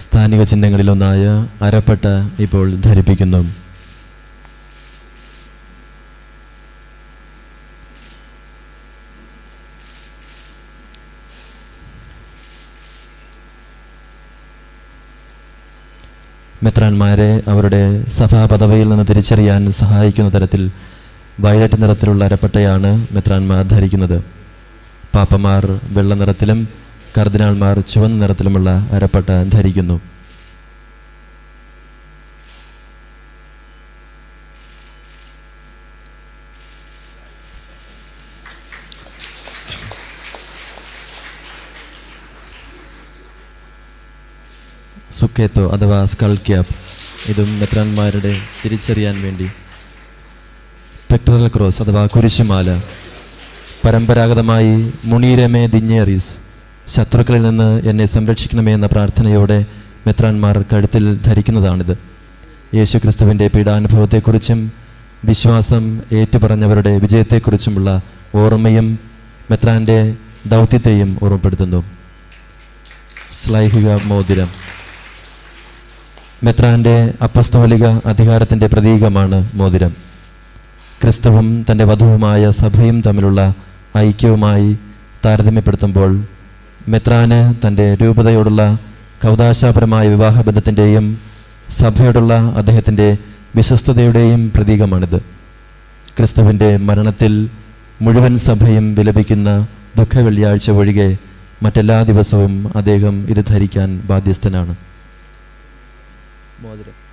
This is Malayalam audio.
സ്ഥാനിക ചിഹ്നങ്ങളിലൊന്നായ അരപ്പട്ട ഇപ്പോൾ ധരിപ്പിക്കുന്നു. മെത്രാന്മാരെ അവരുടെ സഭാപദവിയിൽ നിന്ന് തിരിച്ചറിയാൻ സഹായിക്കുന്ന തരത്തിൽ വയലറ്റ് നിറത്തിലുള്ള അരപ്പട്ടയാണ് മെത്രാന്മാർ ധരിക്കുന്നത്. പാപ്പമാർ വെള്ള നിറത്തിലും കർദിനാൾമാർ ചുവന്ന നിറത്തിലുമുള്ള അരപ്പട്ട ധരിക്കുന്നു. സുക്കേത്തോ അഥവാ സ്കൾ ക്യാപ് ഇതും മെത്രാന്മാരുടെ തിരിച്ചറിയാൻ വേണ്ടി. പെക്ടറൽ ക്രോസ് അഥവാ കുരിശുമാല. പരമ്പരാഗതമായി മുണീരമേ ദിഞ്ഞേറീസ്. ശത്രുക്കളിൽ നിന്ന് എന്നെ സംരക്ഷിക്കണമേ എന്ന പ്രാർത്ഥനയോടെ മെത്രാന്മാർ കഴുത്തിൽ ധരിക്കുന്നതാണിത്. യേശു ക്രിസ്തുവിന്റെ പീഡാനുഭവത്തെക്കുറിച്ചും വിശ്വാസം ഏറ്റുപറഞ്ഞവരുടെ വിജയത്തെക്കുറിച്ചുമുള്ള ഓർമ്മയും മെത്രാന്റെ ദൗത്യത്തെയും ഓർമ്മപ്പെടുത്തുന്നു. ശ്ലൈഹിക മോതിരം. മെത്രാന്റെ അപ്പസ്തോലിക അധികാരത്തിന്റെ പ്രതീകമാണ് മോതിരം. ക്രിസ്തുവും തന്റെ വധുവുമായ സഭയും തമ്മിലുള്ള ഐക്യവുമായി താരതമ്യപ്പെടുത്തുമ്പോൾ മെത്രാന് തന്റെ രൂപതയോടുള്ള കൗതാശാപരമായ വിവാഹബന്ധത്തിന്റെയും സഭയോടുള്ള അദ്ദേഹത്തിന്റെ വിശ്വസ്തതയുടെയും പ്രതീകമാണിത്. ക്രിസ്തുവിന്റെ മരണത്തിൽ മുഴുവൻ സഭയും വിലപിക്കുന്ന ദുഃഖവെള്ളിയാഴ്ച ഒഴികെ മറ്റെല്ലാ ദിവസവും അദ്ദേഹം ഇത് ധരിക്കാൻ ബാധ്യസ്ഥനാണ്. മോതിരം.